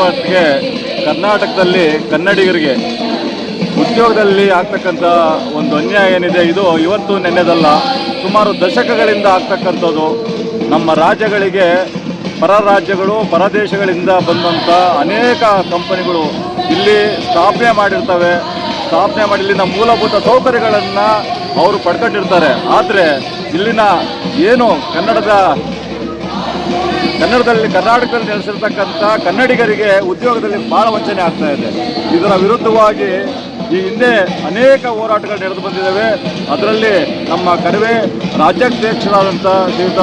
ಮಟ್ಟಿಗೆ ಕರ್ನಾಟಕದಲ್ಲಿ ಕನ್ನಡಿಗರಿಗೆ ಉದ್ಯೋಗದಲ್ಲಿ ಆಗ್ತಕ್ಕಂಥ ಒಂದು ಅನ್ಯಾಯ ಏನಿದೆ, ಇದು ಇವತ್ತು ನೆನ್ನೆದಲ್ಲ. ಸುಮಾರು ದಶಕಗಳಿಂದ ಆಗ್ತಕ್ಕಂಥದ್ದು. ನಮ್ಮ ರಾಜ್ಯಗಳಿಗೆ ಪರ ರಾಜ್ಯಗಳು ಪರ ದೇಶಗಳಿಂದ ಬಂದಂಥ ಅನೇಕ ಕಂಪನಿಗಳು ಇಲ್ಲಿ ಸ್ಥಾಪನೆ ಮಾಡಿರ್ತವೆ. ಸ್ಥಾಪನೆ ಮಾಡಿ ಇಲ್ಲಿನ ಮೂಲಭೂತ ಸೌಕರ್ಯಗಳನ್ನು ಅವರು ಪಡ್ಕೊಂಡಿರ್ತಾರೆ. ಆದರೆ ಇಲ್ಲಿನ ಏನು ಕನ್ನಡದ ಕನ್ನಡದಲ್ಲಿ ಕರ್ನಾಟಕದಲ್ಲಿ ನೆಲೆಸಿರ್ತಕ್ಕಂಥ ಕನ್ನಡಿಗರಿಗೆ ಉದ್ಯೋಗದಲ್ಲಿ ಬಹಳ ವಂಚನೆ ಆಗ್ತಾ ಇದೆ. ಇದರ ವಿರುದ್ಧವಾಗಿ ಈ ಹಿಂದೆ ಅನೇಕ ಹೋರಾಟಗಳು ನಡೆದು ಬಂದಿದ್ದಾವೆ. ಅದರಲ್ಲಿ ನಮ್ಮ ಕಡಿಮೆ ರಾಜ್ಯಾಧ್ಯಕ್ಷರಾದಂಥ ಶ್ರೀಯುತ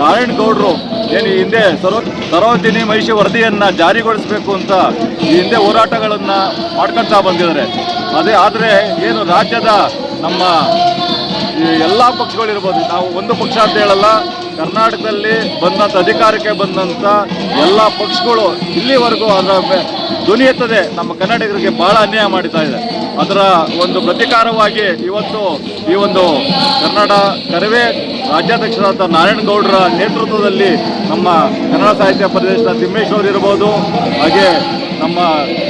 ನಾರಾಯಣ ಗೌಡರು ಏನು ಈ ಹಿಂದೆ ಸರೋ ಸರೋಜಿನಿ ಮಹಿಷಿ ವರದಿಯನ್ನು ಜಾರಿಗೊಳಿಸಬೇಕು ಅಂತ ಈ ಹಿಂದೆ ಹೋರಾಟಗಳನ್ನು ಮಾಡ್ಕೊಳ್ತಾ ಬಂದಿದ್ದಾರೆ. ಅದೇ ಆದರೆ ಏನು ರಾಜ್ಯದ ನಮ್ಮ ಎಲ್ಲ ಪಕ್ಷಗಳಿರ್ಬೋದು ನಾವು ಒಂದು ಪಕ್ಷ ಅಂತ ಹೇಳಲ್ಲ ಕರ್ನಾಟಕದಲ್ಲಿ ಬಂದಂಥ ಅಧಿಕಾರಕ್ಕೆ ಬಂದಂಥ ಎಲ್ಲ ಪಕ್ಷಗಳು ಇಲ್ಲಿವರೆಗೂ ಅದರ ಧ್ವನಿ ಎತ್ತದೆ ನಮ್ಮ ಕನ್ನಡಿಗರಿಗೆ ಬಹಳ ಅನ್ಯಾಯ ಮಾಡ್ತಾ ಇದೆ. ಅದರ ಒಂದು ಪ್ರತಿಕಾರವಾಗಿ ಇವತ್ತು ಈ ಒಂದು ಕನ್ನಡ ಕರವೇ ರಾಜ್ಯಾಧ್ಯಕ್ಷರಾದ ನಾರಾಯಣಗೌಡರ ನೇತೃತ್ವದಲ್ಲಿ ನಮ್ಮ ಕನ್ನಡ ಸಾಹಿತ್ಯ ಪ್ರದೇಶದ ತಿಮ್ಮೇಶ್ವರ್ ಇರ್ಬೋದು, ಹಾಗೆ ನಮ್ಮ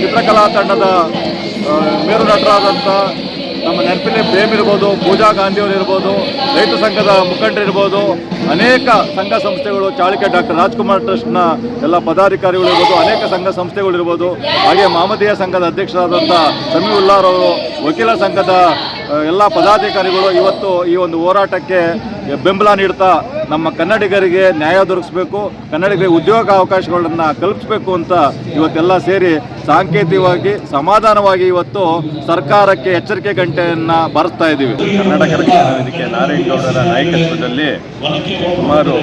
ಚಿತ್ರಕಲಾ ತಂಡದ ಮೇರು ನಟರಾದಂಥ ನಮ್ಮ ನೆನಪಿನ ಪ್ರೇಮ್ ಇರ್ಬೋದು, ಪೂಜಾ ಗಾಂಧಿಯವರು ಇರ್ಬೋದು, ರೈತ ಸಂಘದ ಮುಖಂಡರು ಇರ್ಬೋದು, ಅನೇಕ ಸಂಘ ಸಂಸ್ಥೆಗಳು ಚಾಳಿಕೆ ಡಾಕ್ಟರ್ ರಾಜ್ಕುಮಾರ್ ಟ್ರಸ್ಟ್ನ ಎಲ್ಲ ಪದಾಧಿಕಾರಿಗಳು ಇರ್ಬೋದು, ಅನೇಕ ಸಂಘ ಸಂಸ್ಥೆಗಳು ಇರ್ಬೋದು, ಹಾಗೆ ಮಾಮದೀಯ ಸಂಘದ ಅಧ್ಯಕ್ಷರಾದಂಥ ಸಮೀ ಉಲ್ಲಾರವರು ವಕೀಲ ಸಂಘದ ಎಲ್ಲ ಪದಾಧಿಕಾರಿಗಳು ಇವತ್ತು ಈ ಒಂದು ಹೋರಾಟಕ್ಕೆ ಬೆಂಬಲ ನೀಡ್ತಾ ನಮ್ಮ ಕನ್ನಡಿಗರಿಗೆ ನ್ಯಾಯ ದೊರಕಿಸಬೇಕು, ಕನ್ನಡಿಗರಿಗೆ ಉದ್ಯೋಗ ಅವಕಾಶಗಳನ್ನು ಕಲ್ಪಿಸಬೇಕು ಅಂತ ಇವತ್ತೆಲ್ಲ ಸೇರಿ ಸಾಂಕೇತಿಕವಾಗಿ, ಸಮಾಧಾನವಾಗಿ ಇವತ್ತು ಸರ್ಕಾರಕ್ಕೆ ಎಚ್ಚರಿಕೆ ಗಂಟೆಯನ್ನು ಬಾರಿಸ್ತಾ ಇದ್ದೀವಿ. ಕರ್ನಾಟಕ ವೇದಿಕೆ ನಾರಾಯಣಗೌಡರ ನಾಯಕತ್ವದಲ್ಲಿ ಸುಮಾರು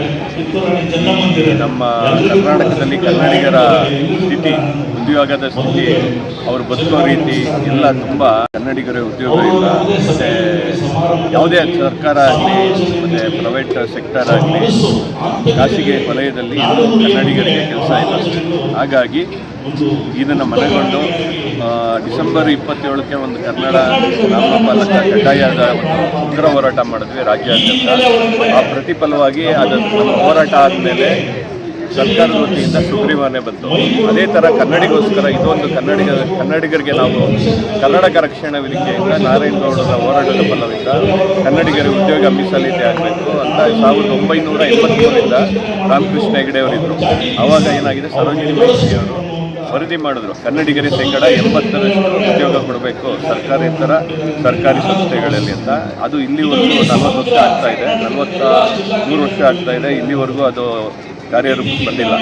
ನಮ್ಮ ಕರ್ನಾಟಕದಲ್ಲಿ ಕನ್ನಡಿಗರ ಸ್ಥಿತಿ ಉದ್ಯೋಗದ ಸ್ಥಿತಿ ಅವರು ಬದುಕೋ ರೀತಿ ಎಲ್ಲ ತುಂಬ ಕನ್ನಡಿಗರ ಉದ್ಯೋಗ ಇಲ್ಲ. ಮತ್ತು ಯಾವುದೇ ಸರ್ಕಾರ ಆಗಲಿ, ಮತ್ತು ಪ್ರೈವೇಟ್ ಸೆಕ್ಟರ್ ಆಗಲಿ, ಖಾಸಗಿ ವಲಯದಲ್ಲಿ ಕನ್ನಡಿಗರಿಗೆ ಕೆಲಸ ಇಲ್ಲ. ಹಾಗಾಗಿ ಇದನ್ನು ಮನೆಗೊಂಡು ಡಿಸೆಂಬರ್ ಇಪ್ಪತ್ತೇಳಕ್ಕೆ ಒಂದು ಕನ್ನಡ ನಾಮಪಾಲಕ ಕಡ್ಡಾಯದ ಒಂದು ಉಗ್ರ ಹೋರಾಟ ಮಾಡಿದ್ವಿ ರಾಜ್ಯಾದ್ಯಂತ. ಆ ಪ್ರತಿಫಲವಾಗಿ ಅದನ್ನು ಹೋರಾಟ ಆದಮೇಲೆ ಸರ್ಕಾರದ ವತಿಯಿಂದ ಸುಗ್ರೀವಾಜ್ಞೆ ಬಂತು. ಅದೇ ಥರ ಕನ್ನಡಿಗೋಸ್ಕರ ಇದೊಂದು ಕನ್ನಡಿಗ, ಕನ್ನಡಿಗರಿಗೆ ನಾವು ಕನ್ನಡಕ ರಕ್ಷಣಾ ವೇದಿಕೆಯಿಂದ ನಾರಾಯಣಗೌಡರ ಹೋರಾಟದ ಫಲದಿಂದ ಕನ್ನಡಿಗರಿಗೆ ಉದ್ಯೋಗ ಮೀಸಲಿದೆ ಆಗಬೇಕು ಅಂತ ಸಾವಿರದ ಒಂಬೈನೂರ ಎಂಬತ್ಮೂರರಿಂದ ರಾಮಕೃಷ್ಣ ಹೆಗಡೆ ಅವರಿದ್ದರು ಆವಾಗ ಏನಾಗಿದೆ? ಸರೋಜಿನಿ ಮಹಿಷಿಯವರು ವರದಿ ಮಾಡಿದ್ರು. ಕನ್ನಡಿಗರಿಗೆ ಶೇಕಡ ಎಂಬತ್ತರಷ್ಟು ಉದ್ಯೋಗ ಕೊಡಬೇಕು ಥರ ಸರ್ಕಾರಿ ಸಂಸ್ಥೆಗಳಲ್ಲಿ ಅಂತ. ಅದು ಇಲ್ಲಿವರೆಗೂ ನಲವತ್ತು ವರ್ಷ ಆಗ್ತಾ ಇದೆ. ನಲವತ್ತ ಮೂರು ವರ್ಷ ಆಗ್ತಾ ಇದೆ. ಇಲ್ಲಿವರೆಗೂ ಅದು ಕಾರ್ಯರೂಪಕ್ಕೆ ಬಂದಿಲ್ಲ.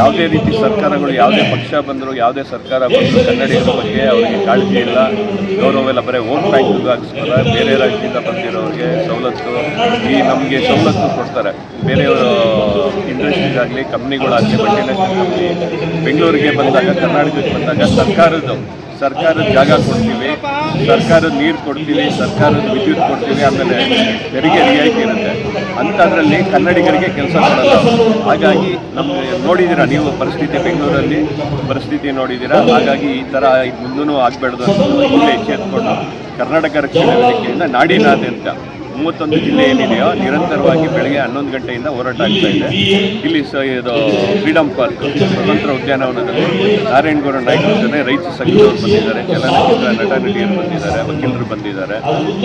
ಯಾವುದೇ ರೀತಿ ಸರ್ಕಾರಗಳು, ಯಾವುದೇ ಪಕ್ಷ ಬಂದರೂ, ಯಾವುದೇ ಸರ್ಕಾರ ಬಂದರೂ ಕನ್ನಡಿಗರ ಬಗ್ಗೆ ಅವರಿಗೆ ಕಾಳಜಿ ಇಲ್ಲ. ಗೌರವೆಲ್ಲ ಬರೀ ಓಟ್ ಬ್ಯಾಂಕ್ ಬ್ಯಾಂಕ್ಗೋಸ್ಕರ ಬೇರೆ ರಾಜ್ಯದಿಂದ ಬಂದಿರೋರಿಗೆ ಸವಲತ್ತು, ಈ ನಮಗೆ ಸವಲತ್ತು ಕೊಡ್ತಾರೆ. ಬೇರೆಯವರು ಇಂಡಸ್ಟ್ರೀಸ್ ಆಗಲಿ, ಕಂಪ್ನಿಗಳಾಗಲಿ ಮಲ್ಟಿನ್ಯಾಷನಲ್ ಕಂಪ್ನಿ ಬೆಂಗಳೂರಿಗೆ ಬಂದಾಗ, ಕರ್ನಾಟಕಕ್ಕೆ ಬಂದಾಗ ಸರ್ಕಾರದ್ದು. ಸರ್ಕಾರದ ಜಾಗ ಕೊಡ್ತೀವಿ, ಸರ್ಕಾರದ ನೀರು ಕೊಡ್ತೀವಿ, ಸರ್ಕಾರದ ವಿದ್ಯುತ್ ಕೊಡ್ತೀವಿ, ಆಮೇಲೆ ತೆರಿಗೆ ರಿಯಾಯಿತಿ ಇರುತ್ತೆ. ಅಂಥದ್ರಲ್ಲಿ ಕನ್ನಡಿಗರಿಗೆ ಕೆಲಸ ಮಾಡಲ್ಲ ಹಾಗಾಗಿ ನಮಗೆ ನೋಡಿದ್ದೀರಾ ನೀವು ಪರಿಸ್ಥಿತಿ ಬೆಂಗಳೂರಲ್ಲಿ, ಪರಿಸ್ಥಿತಿ ನೋಡಿದ್ದೀರಾ ಹಾಗಾಗಿ ಈ ಥರ ಮುಂದೂ ಆಗಬಾರ್ದು ಅಂತ ಎಚ್ಚೆತ್ಕೊಂಡು ಕರ್ನಾಟಕ ರಕ್ಷಣಾ ವೇದಿಕೆಯಿಂದ ನಾಡಿನಾದ್ಯಂತ ಮೂವತ್ತೊಂದು ಜಿಲ್ಲೆ ಏನಿದೆಯೋ ನಿರಂತರವಾಗಿ ಬೆಳಗ್ಗೆ ಹನ್ನೊಂದು ಗಂಟೆಯಿಂದ ಹೋರಾಟ ಆಗ್ತಾ ಇದೆ. ಇಲ್ಲಿ ಸ ಇದು ಫ್ರೀಡಮ್ ಪಾರ್ಕ್, ಸ್ವತಂತ್ರ ಉದ್ಯಾನವನದಲ್ಲಿ ನಾರಾಯಣಗೌಡ ನಾಯ್ಕ ಜೊತೆ ರೈತ ಸಂಘದವರು ಬಂದಿದ್ದಾರೆ, ಚಲನಚಿತ್ರ ನಟ ನಟಿಯರು ಬಂದಿದ್ದಾರೆ, ವಕೀಲರು ಬಂದಿದ್ದಾರೆ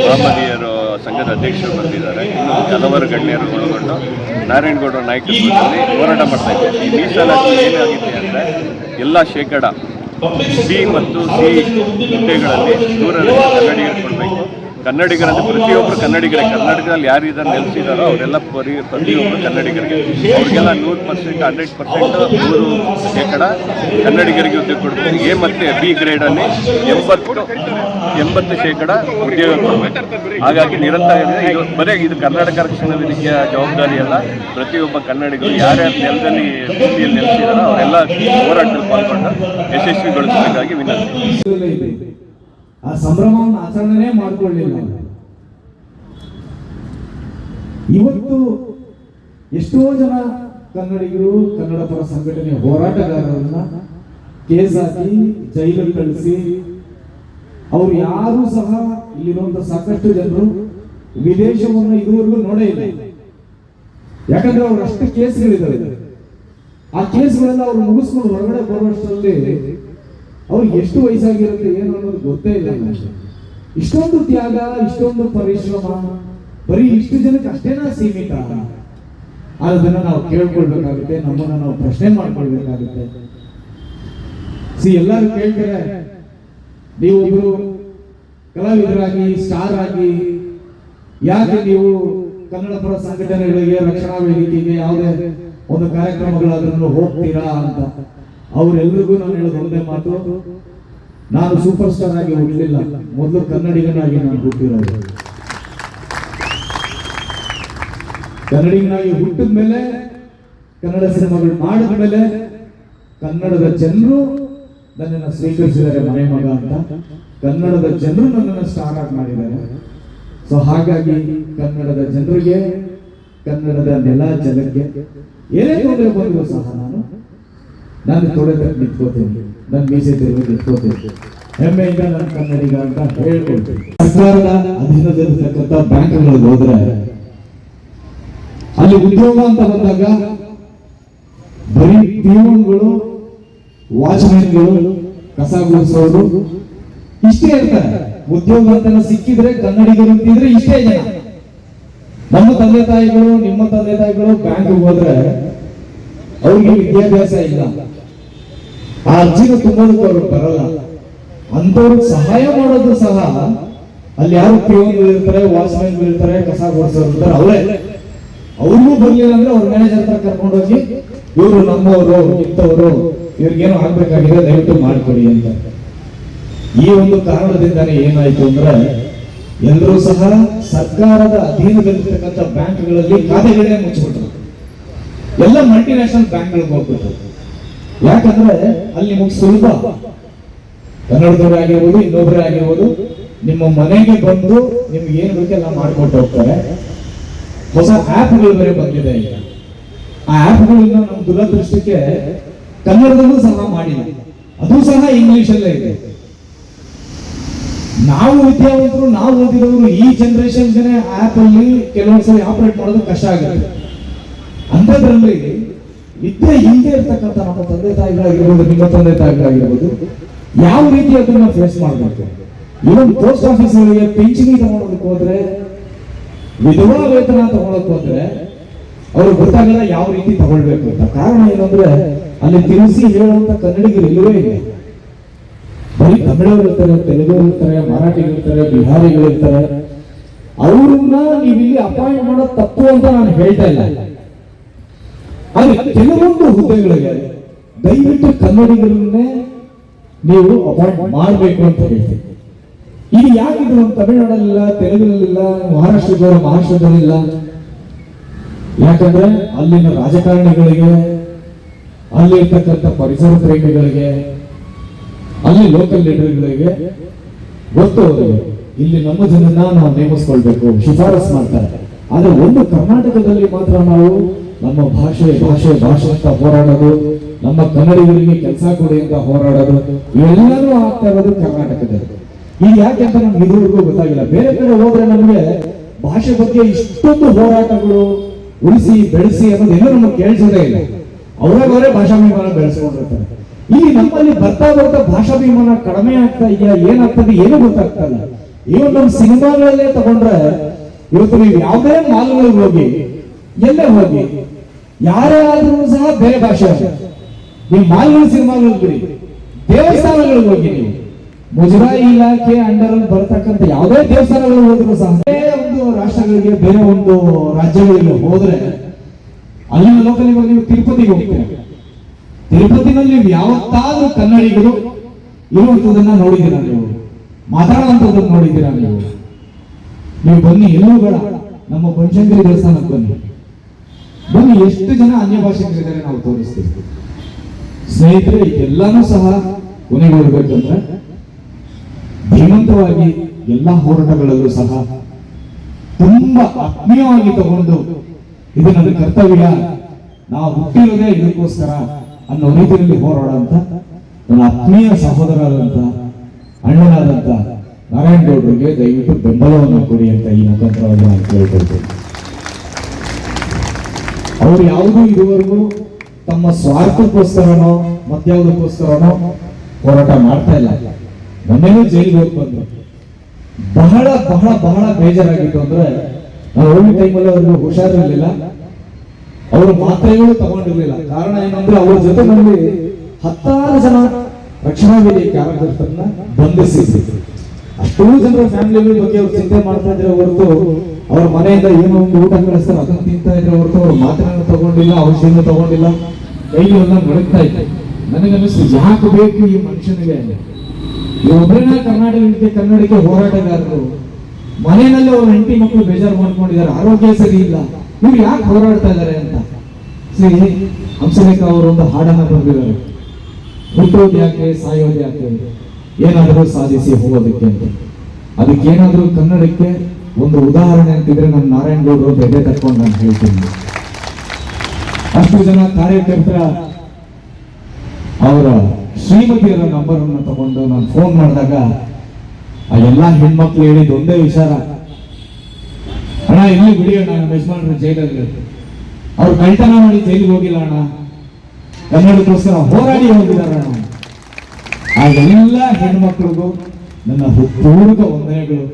ಮಹಮ್ಮದಿಯರು ಸಂಘದ ಅಧ್ಯಕ್ಷರು ಬಂದಿದ್ದಾರೆ, ಇನ್ನು ಹಲವಾರು ಗಣ್ಯರು ಒಳಗೊಂಡು ನಾರಾಯಣಗೌಡ ನಾಯಕತ್ವದಲ್ಲಿ ಹೋರಾಟ ಮಾಡ್ತಾ ಇದ್ದಾರೆ. ಈ ಮೀಸಲಾತಿ ಏನಾಗಿದೆ ಅಂದರೆ, ಎಲ್ಲ ಶೇಕಡ ಬಿ ಮತ್ತು ಸಿ ಹುದ್ದೆಗಳಲ್ಲಿ ದೂರ ಕೊಡಬೇಕು. ಕನ್ನಡಿಗರಂದ್ರೆ ಪ್ರತಿಯೊಬ್ಬರು ಕನ್ನಡಿಗರೇ ಕರ್ನಾಟಕದಲ್ಲಿ ಯಾರು ಇದನ್ನು ನೆಲೆಸಿದಾರೋ ಅವರೆಲ್ಲ ಪರಿ ಪ್ರತಿಯೊಬ್ಬರು ಕನ್ನಡಿಗರಿಗೆ ಅವ್ರಿಗೆಲ್ಲ ನೂರು ಪರ್ಸೆಂಟ್ ಹಂಡ್ರೆಡ್ ಪರ್ಸೆಂಟ್ ನೂರು ಶೇಕಡ ಕನ್ನಡಿಗರಿಗೆ ಉದ್ಯೋಗ ಕೊಡ್ತೀವಿ ಎ ಮತ್ತು ಬಿ ಗ್ರೇಡಲ್ಲಿ ಎಂಬತ್ತು ಎಂಬತ್ತು ಶೇಕಡ ಉದ್ಯೋಗ ಕೊಡಬೇಕು ಹಾಗಾಗಿ ನಿರಂತರ ಇದೆ. ಬರೀ ಇದು ಕರ್ನಾಟಕ ರಕ್ಷಣಾ ವೇದಿಕೆಯ ಜವಾಬ್ದಾರಿ ಅಲ್ಲ ಪ್ರತಿಯೊಬ್ಬ ಕನ್ನಡಿಗರು ಯಾರ್ಯಾರ ನೆಲದಲ್ಲಿ ಭೂಮಿಯಲ್ಲಿ ನೆಲೆಸಿದಾರೋ ಅವರೆಲ್ಲ ಹೋರಾಟದಲ್ಲಿ ಪಾಲ್ಗೊಂಡು ಯಶಸ್ವಿಗೊಳಿಸಬೇಕಾಗಿ ವಿನಂತಿ. ಆ ಸಂಭ್ರಮವನ್ನು ಆಚರಣೆ ಮಾಡಿಕೊಳ್ಳಿಲ್ಲ ಇವತ್ತು ಎಷ್ಟೋ ಜನ ಕನ್ನಡಿಗರು, ಕನ್ನಡ ಪರ ಸಂಘಟನೆ ಹೋರಾಟಗಾರರನ್ನ ಕೇಸ್ ಹಾಕಿ ಜೈಲಿಗೆ ಕಳಿಸಿ, ಅವ್ರು ಯಾರು ಸಹ ಇಲ್ಲಿರುವಂತ ಸಾಕಷ್ಟು ಜನರು ವಿದೇಶವನ್ನು ಇದುವರೆಗೂ ನೋಡೇ ಇಲ್ಲ. ಯಾಕಂದ್ರೆ ಅವ್ರು ಅಷ್ಟು ಕೇಸ್ಗಳಿದಾವೆ ಆ ಕೇಸ್ಗಳೆಲ್ಲ ಅವ್ರು ಮುಗಿಸ್ಕೊಂಡು ಹೊರಗಡೆ ಬರುವಷ್ಟರಲ್ಲಿ ಅವ್ರಿಗೆ ಎಷ್ಟು ವಯಸ್ಸಾಗಿರುತ್ತೆ ಏನು ಅನ್ನೋದು ಗೊತ್ತೇ ಇಲ್ಲ ನನಗೆ. ಇಷ್ಟೊಂದು ತ್ಯಾಗ, ಇಷ್ಟೊಂದು ಪರಿಶ್ರಮ, ಬರೀ ಇಷ್ಟು ಜನಕ್ಕೆ ಅಷ್ಟೇನಾ ಸೀಮಿತ ಅದನ್ನ ನಾವು ಕೇಳ್ಕೊಳ್ಬೇಕಾಗುತ್ತೆ, ನಮ್ಮನ್ನ ನಾವು ಪ್ರಶ್ನೆ ಮಾಡ್ಕೊಳ್ಬೇಕಾಗುತ್ತೆ. ಸಿ, ಎಲ್ಲರೂ ಕೇಳ್ತಾರೆ, ನೀವು ಇವರು ಕಲಾವಿದರಾಗಿ ಸ್ಟಾರ್ ಆಗಿ, ಯಾಕೆ ನೀವು ಕನ್ನಡ ಪರ ಸಂಘಟನೆಗಳಿಗೆ ರಕ್ಷಣಾ ವೇದಿಕೆಗೆ ಯಾವುದೇ ಒಂದು ಕಾರ್ಯಕ್ರಮಗಳಾದ್ರೂ ಹೋಗ್ತೀರಾ ಅಂತ. ಅವರೆಲ್ಲರಿಗೂ ನಾನು ಹೇಳೋದು ಒಂದೇ ಮಾತು. ನಾನು ಸೂಪರ್ ಸ್ಟಾರ್ ಆಗಿ ಹುಟ್ಟಲಿಲ್ಲ ಮೊದಲು ಕನ್ನಡಿಗನಾಗಿ ನಾನು ಹುಟ್ಟಿರೋದು. ಕನ್ನಡಿಗನಾಗಿ ಹುಟ್ಟಿದ ಮೇಲೆ ಕನ್ನಡ ಸಿನಿಮಾಗಳು ಮಾಡಿದ ಮೇಲೆ ಕನ್ನಡದ ಜನರು ನನ್ನನ್ನು ಸ್ವೀಕರಿಸಿದ್ದಾರೆ ಮನೆ ಮಗ ಅಂತ. ಕನ್ನಡದ ಜನರು ನನ್ನನ್ನು ಸ್ಟಾರ್ ಆಗಿ ಮಾಡಿದ್ದಾರೆ. ಸೊ ಹಾಗಾಗಿ ಕನ್ನಡದ ಜನರಿಗೆ, ಕನ್ನಡದ ನೆಲ ಜನಕ್ಕೆ ಏನೇ ತೊಂದರೆ ಬಂದರೂ ಸಹ ನಾನು ನಾನು ತೊಡೆ ತಕ್ಕ ನಿಂತ್ಕೋತೇನೆ. ನನ್ನ ಮೀಸೆ ತೆರವು ನಿಂತ್ಕೋತೇನೆ. ಹೆಮ್ಮೆಯಿಂದ ನನ್ನ ಕನ್ನಡಿಗ ಅಂತ ಹೇಳ್ಕೊಳ್ತೀನಿ. ಸರ್ಕಾರದ ಅಧೀನದಲ್ಲಿರ್ತಕ್ಕಂಥ ಬ್ಯಾಂಕ್ಗಳಲ್ಲಿ ಹೋದ್ರೆ, ಅಲ್ಲಿ ಉದ್ಯೋಗ ಅಂತ ಬಂದಾಗ ಬರೀ ಪ್ಯೂನ್ಗಳು ವಾಚ್ಮ್ಯಾನ್ಗಳು ಕಸ ಗುಡಿಸೋರು ಇಷ್ಟೇ ಇರ್ತಾರೆ. ಉದ್ಯೋಗ ಅಂತ ಸಿಕ್ಕಿದ್ರೆ ಕನ್ನಡಿಗರು ಅಂತಿದ್ರೆ ಇಷ್ಟೇ ಜನ. ನಮ್ಮ ತಂದೆ ತಾಯಿಗಳು, ನಿಮ್ಮ ತಂದೆ ತಾಯಿಗಳು ಬ್ಯಾಂಕ್ ಹೋದ್ರೆ ಅವ್ರಿಗೆ ವಿದ್ಯಾಭ್ಯಾಸ ಇಲ್ಲ. ಆ ಅರ್ಜಿನ ತುಂಬೋದಕ್ಕೆ ಅವ್ರಿಗೆ ಬರಲ್ಲ. ಅಂತವ್ರಿಗೆ ಸಹಾಯ ಮಾಡೋದು ಸಹ ಅಲ್ಲಿ ಯಾರು ಇರ್ತಾರೆ ವಾಚ್ಮ್ಯಾನ್ ಇರ್ತಾರೆ ಕಸ ಕೊಡ್ಸೋರು ಇರ್ತಾರೆ ಅವರೇ. ಅವ್ರಿಗೂ ಬರ್ಲಿಲ್ಲ ಅಂದ್ರೆ ಅವ್ರ ಮ್ಯಾನೇಜರ್ ಹತ್ರ ಕರ್ಕೊಂಡೋಗಿ, ಇವರು ನಮ್ಮವರು, ಇಂಥವರು, ಇವ್ರಿಗೇನು ಆಗ್ಬೇಕಾಗಿದೆ, ದಯವಿಟ್ಟು ಮಾಡಿಕೊಡಿ ಅಂತ. ಈ ಒಂದು ಕಾರಣದಿಂದಾನೇ ಏನಾಯ್ತು ಅಂದ್ರೆ, ಎಲ್ಲರೂ ಸಹ ಸರ್ಕಾರದ ಅಧೀನದಲ್ಲಿರ್ತಕ್ಕಂಥ ಬ್ಯಾಂಕ್ಗಳಲ್ಲಿ ಖಾತೆಗಳನ್ನೇ ಮುಚ್ಚಿಬಿಟ್ರು. ಎಲ್ಲ ಮಲ್ಟಿನ್ಯಾಷನಲ್ ಬ್ಯಾಂಕ್ಗಳಿಗೆ ಹೋಗ್ಬಿಟ್ರು. ಯಾಕಂದ್ರೆ ಅಲ್ಲಿ ನಿಮಗೆ ಸುಲಭ. ಕನ್ನಡದವರೇ ಆಗಿರ್ಬೋದು ಇನ್ನೊಬ್ಬರೇ ಆಗಿರ್ಬೋದು ನಿಮ್ಮ ಮನೆಗೆ ಬಂದು ನಿಮ್ಗೆ ಏನ್ ಬೇಕೆಲ್ಲ ಮಾಡ್ಕೊಟ್ಟು ಹೋಗ್ತಾರೆ. ಹೊಸ ಆ್ಯಪ್ಗಳು ಬೇರೆ ಬಂದಿದೆ ಈಗ. ಆ ಆ್ಯಪ್ಗಳಿಂದ ನಮ್ಮ ದುರದೃಷ್ಟಕ್ಕೆ ಕನ್ನಡದಲ್ಲೂ ಸಹ ಮಾಡಿಲ್ಲ. ಅದು ಸಹ ಇಂಗ್ಲಿಷಲ್ಲೇ ಇದೆ. ನಾವು ವಿದ್ಯಾವಂತರು, ನಾವು ಓದಿರೋರು ಈ ಜನರೇಷನ್ಗೆ ಆ್ಯಪ್ ಅಲ್ಲಿ ಕೆಲವೊಂದ್ಸರಿ ಆಪರೇಟ್ ಮಾಡೋದು ಕಷ್ಟ ಆಗುತ್ತೆ. ಅಂಥದ್ರಲ್ಲಿ ವಿದ್ಯೆ ಹಿಂದೆ ಇರ್ತಕ್ಕಂಥ ನಮ್ಮ ತಂದೆ ತಾಯಿಗಳಾಗಿರ್ಬೋದು, ನಿಮ್ಮ ತಂದೆ ತಾಯಿಗಳಾಗಿರ್ಬೋದು, ಯಾವ ರೀತಿ ಅದನ್ನ ಫೇಸ್ ಮಾಡಬೇಕು? ಇವನ್ ಪೋಸ್ಟ್ ಆಫೀಸ್ಗಳಿಗೆ ಪಿಂಚಣಿ ತಗೊಳೋದಕ್ಕೆ ಹೋದ್ರೆ, ವಿಧವಾ ವೇತನ ತಗೊಳಕ್ ಹೋದ್ರೆ, ಅವ್ರು ಗೊತ್ತಾಗಲ್ಲ ಯಾವ ರೀತಿ ತಗೊಳ್ಬೇಕು ಅಂತ. ಕಾರಣ ಏನಂದ್ರೆ ಅಲ್ಲಿ ತಿಳಿಸಿ ಹೇಳುವಂತ ಕನ್ನಡಿಗರು ಇಲ್ಲವೇ ಇಲ್ಲ. ಬರೀ ತಮಿಳವರು ಇರ್ತಾರೆ ತೆಲುಗು ಇರ್ತಾರೆ ಮರಾಠಿಗಳು ಇರ್ತಾರೆ, ಬಿಹಾರಿಗಳು ಇರ್ತಾರೆ. ಅವ್ರನ್ನ ನೀವಿಲ್ಲಿ ಅಪಾಯ ಮಾಡೋದು ತಪ್ಪು ಅಂತ ನಾನು ಹೇಳ್ತಾ ಇಲ್ಲ. ಆದ್ರೆ ಕೆಲವೊಂದು ಹುದ್ದೆಗಳಿಗೆ ದಯವಿಟ್ಟು ಕನ್ನಡಿಗರನ್ನೇ ನೀವು ಅಪಾಯಿಂಟ್ ಮಾಡಬೇಕು ಅಂತ ಹೇಳ್ತೀವಿ ಇದು ಯಾಕಿದು ನಮ್ಮ ತಮಿಳುನಾಡಲ್ಲಿಲ್ಲ, ತೆಲುಗಿನಲ್ಲಿಲ್ಲ ಮಹಾರಾಷ್ಟ್ರದವರು ಮಹಾರಾಷ್ಟ್ರದಲ್ಲಿಲ್ಲ. ಯಾಕಂದ್ರೆ ಅಲ್ಲಿನ ರಾಜಕಾರಣಿಗಳಿಗೆ, ಅಲ್ಲಿರ್ತಕ್ಕಂಥ ಪರಿಸರ ಪ್ರೇಮಿಗಳಿಗೆ, ಅಲ್ಲಿ ಲೋಕಲ್ ಲೀಡರ್ಗಳಿಗೆ ಗೊತ್ತು ಇಲ್ಲಿ ನಮ್ಮ ಜನನ್ನ ನಾವು ನೇಮಿಸ್ಕೊಳ್ಬೇಕು, ಶಿಫಾರಸ್ ಮಾಡ್ತಾರೆ. ಆದ್ರೆ ಒಂದು ಕರ್ನಾಟಕದಲ್ಲಿ ಮಾತ್ರ ನಾವು ನಮ್ಮ ಭಾಷೆ ಭಾಷೆ ಭಾಷೆ ಅಂತ ಹೋರಾಡೋದು, ನಮ್ಮ ಕನ್ನಡಿಗರಿಗೆ ಕೆಲಸ ಕೊಡಿ ಅಂತ ಹೋರಾಡೋದು, ಇವೆಲ್ಲರೂ ಆಗ್ತಾ ಇರೋದು ಕರ್ನಾಟಕದಲ್ಲಿ. ಈಗ ಯಾಕೆ ಅಂತ ನಮ್ಗೆ ಇದುವರೆಗೂ ಗೊತ್ತಾಗಿಲ್ಲ. ಬೇರೆ ಕಡೆ ಹೋದ್ರೆ ನಮ್ಗೆ ಭಾಷೆ ಬಗ್ಗೆ ಇಷ್ಟೊಂದು ಹೋರಾಟಗಳು ಉಳಿಸಿ, ಬೆಳೆಸಿ ಅನ್ನೋದೇನೋ ನಮಗೆ ಕೇಳಿಸೋದೇ ಇಲ್ಲ. ಅವರವರೇ ಭಾಷಾಭಿಮಾನ ಬೆಳೆಸ್ಕೊಂಡಿರ್ತಾರೆ. ಈ ನಮ್ಮಲ್ಲಿ ಬರ್ತಾ ಬರ್ತಾ ಭಾಷಾಭಿಮಾನ ಕಡಿಮೆ ಆಗ್ತಾ ಇದೆಯಾ, ಏನಾಗ್ತದೆ ಏನು ಗೊತ್ತಾಗ್ತಾ ಇಲ್ಲ. ಇವನ್ ನಮ್ಮ ಸಿನಿಮಾಗಳಲ್ಲೇ ತಗೊಂಡ್ರೆ, ಇವತ್ತು ನೀವು ಯಾವುದೇ ಮಾಲ್ಗಳಿಗೆ ಹೋಗಿ ಎಲ್ಲೇ ಹೋಗಿ ಯಾರೇ ಆದ್ರೂ ಸಹ ಬೇರೆ ಭಾಷೆ ನೀವು ಮಾಲ್ಗಳ ಸಿನಿಮಾಗಳಿಗೆ ಬಿಡಿ ಹೋಗಿ ನೀವು. ಮುಜರಾಯಿ ಇಲಾಖೆ ಅಂಡರ್ ಅಲ್ಲಿ ಬರತಕ್ಕಂತ ಯಾವುದೇ ದೇವಸ್ಥಾನಗಳು ಹೋದ್ರು ಸಹ ಒಂದು ರಾಷ್ಟ್ರಗಳಿಗೆ, ಬೇರೆ ಒಂದು ರಾಜ್ಯಗಳಿಗೆ ಹೋದ್ರೆ, ಅಲ್ಲಿನ ಲೋಕಲ್ ಇವಾಗ ನೀವು ತಿರುಪತಿಗೆ ಹೋಗ್ತೀರ? ತಿರುಪತಿನಲ್ಲಿ ನೀವು ಯಾವತ್ತಾದ್ರೂ ಕನ್ನಡಿಗರು ಇರುವಂತದನ್ನ ನೋಡಿದ್ದೀರಾ ನೀವು? ಮಾತಾಡುವಂತದನ್ನ ನೋಡಿದ್ದೀರಾ ನೀವು? ನೀವು ಬನ್ನಿ ಎಲ್ಲೂ ಬೇಡ. ನಮ್ಮ ಬನಶಂಕರಿ ದೇವಸ್ಥಾನಕ್ಕೆ ಬನ್ನಿ. ಬನ್ನಿ, ಎಷ್ಟು ಜನ ಅನ್ಯ ಭಾಷೆಗಳಿದ್ದಾರೆ ನಾವು ತೋರಿಸ್ತೀವಿ. ಸ್ನೇಹಿತರೆ ಎಲ್ಲಾನು ಸಹ ಕೊನೆಗೊಳ್ಬೇಕಂದ್ರೆ ಧೀಮಂತವಾಗಿ ಎಲ್ಲಾ ಹೋರಾಟಗಳಲ್ಲೂ ಸಹ ತುಂಬಾ ಆತ್ಮೀಯವಾಗಿ ತಗೊಂಡು ಇದು ನನ್ನ ಕರ್ತವ್ಯ, ನಾವು ಹುಟ್ಟಿರೋದೇ ಇದಕ್ಕೋಸ್ಕರ ಅನ್ನೋ ರೀತಿಯಲ್ಲಿ ಹೋರಾಡಂತ ನನ್ನ ಆತ್ಮೀಯ ಸಹೋದರರಾದಂತ ಅಣ್ಣನಾದಂತ ನಾರಾಯಣ ಗೌಡರಿಗೆ ದಯವಿಟ್ಟು ಬೆಂಬಲವನ್ನು ಕೊಡಿ ಅಂತ ಈ ಮುಖಾಂತರವಾಗಿ ನಾನು ಕೇಳ್ಕೊಳ್ತೇನೆ. ಅವರು ಯಾವುದೂ ಇದುವರೆಗೂ ತಮ್ಮ ಸ್ವಾರ್ಥಕ್ಕೋಸ್ಕರನೋ ಮತ್ಯಾವುದಕ್ಕೋಸ್ಕರನೋ ಹೋರಾಟ ಮಾಡ್ತಾ ಇಲ್ಲ. ಮೊನ್ನೆನೂ ಜೈಲಿಗೆ ಹೋಗಿ ಬಂದ್ರು. ಬಹಳ ಬಹಳ ಬಹಳ ಬೇಜಾರಾಗಿತ್ತು ಅಂದ್ರೆ ನಾವು ಹೋಗಿ ಟೈಮಲ್ಲಿ ಅವ್ರಿಗೆ ಹುಷಾರಿರ್ಲಿಲ್ಲ. ಅವರು ಮಾತ್ರೆಗಳು ತಗೊಂಡಿರ್ಲಿಲ್ಲ. ಕಾರಣ ಏನಂದ್ರೆ ಅವ್ರ ಜೊತೆನಲ್ಲಿ ಹತ್ತಾರು ಜನ ರಕ್ಷಣಾ ವೇದಿಕೆ ಕಾರ್ಯಕರ್ತರನ್ನ ಬಂಧಿಸಿದ್ರು. ಅಷ್ಟೂ ಜನರ ಫ್ಯಾಮಿಲಿ ಬಗ್ಗೆ ಅವ್ರು ಚಿಂತೆ ಮಾಡ್ತಾ ಇದ್ರೆ ಹೊರತು ಅವ್ರ ಮನೆಯಿಂದ ಏನೋ ಒಂದು ಊಟ ಕಳಿಸ್ತಾರೆ, ಅದನ್ನು ತಿಂತಾ ಇದ್ರೆ ಹೊರತು ಅವ್ರ ಮಾತ್ರೆಯನ್ನು ತಗೊಂಡಿಲ್ಲ ಔಷಧಿಯನ್ನು ತಗೊಂಡಿಲ್ಲ. ಕೈಗೆಲ್ಲ ನಡಕ್ತಾ ಇತ್ತು ನನಗನ್ನಿಸ್ತು, ಯಾಕೆ ಬೇಕು ಈ ಮನುಷ್ಯನಿಗೆ ಒಬ್ಬರನ್ನ ಕರ್ನಾಟಕಕ್ಕೆ ಕನ್ನಡಕ್ಕೆ ಹೋರಾಟಗಾರರು. ಮನೆಯಲ್ಲಿ ಅವ್ರ ಹೆಂಡತಿ ಮಕ್ಕಳು ಬೇಜಾರು ಮಾಡ್ಕೊಂಡಿದ್ದಾರೆ, ಆರೋಗ್ಯ ಸರಿ ಇಲ್ಲ. ನೀವು ಯಾಕೆ ಹೋರಾಡ್ತಾ ಇದ್ದಾರೆ ಅಂತ? ಸರಿ ಹಂಸಲೇಖ ಅವರು ಒಂದು ಹಾಡನ್ನ ಬರೆದಿದ್ದಾರೆ. ಹುಟ್ಟೋದು ಯಾಕೆ ಸಾಯೋದು ಯಾಕೆ ಏನಾದರೂ ಸಾಧಿಸಿ ಹೋಗೋದಕ್ಕೆ ಅಂತ. ಅದಕ್ಕೇನಾದರೂ ಕನ್ನಡಕ್ಕೆ ಒಂದು ಉದಾಹರಣೆ ಅಂತಿದ್ರೆ ನಮ್ಮ ನಾರಾಯಣ ಗೌಡರು ಬೆಲೆ ತಕ್ಕೊಂಡು ನಾನು ಹೇಳ್ತೀನಿ. ಅಷ್ಟು ಜನ ಕಾರ್ಯಕರ್ತರ ಅವರ ಶ್ರೀಮತಿಯರ ನಂಬರ್ ಅನ್ನು ತಗೊಂಡು ನಾನು ಫೋನ್ ಮಾಡಿದಾಗ ಆ ಹೆಣ್ಣು ಹೆಣ್ಮಕ್ಳು ಹೇಳಿದ ಒಂದೇ ವಿಚಾರ. ಅಣ್ಣ ಇಲ್ಲಿ ಬಿಡಿ ಅಣ್ಣ ನಮ್ಮ ಯಜಮಾನರು ಜೈಲಲ್ಲಿ. ಅವ್ರು ಕಳ್ತನ ಮಾಡಿ ಜೈಲಿಗೆ ಹೋಗಿಲ್ಲ ಅಣ್ಣ. ಕನ್ನಡಕ್ಕೋಸ್ಕರ ಹೋರಾಡಿ ಹೋಗಿದ್ದಾರೆ ಅಣ್ಣ. ಆ ಎಲ್ಲ ಹೆಣ್ಮಕ್ಳಿಗೂ ನನ್ನ ಹೃತ್ಪೂರ್ವಕ ವಂದನೆಗಳು.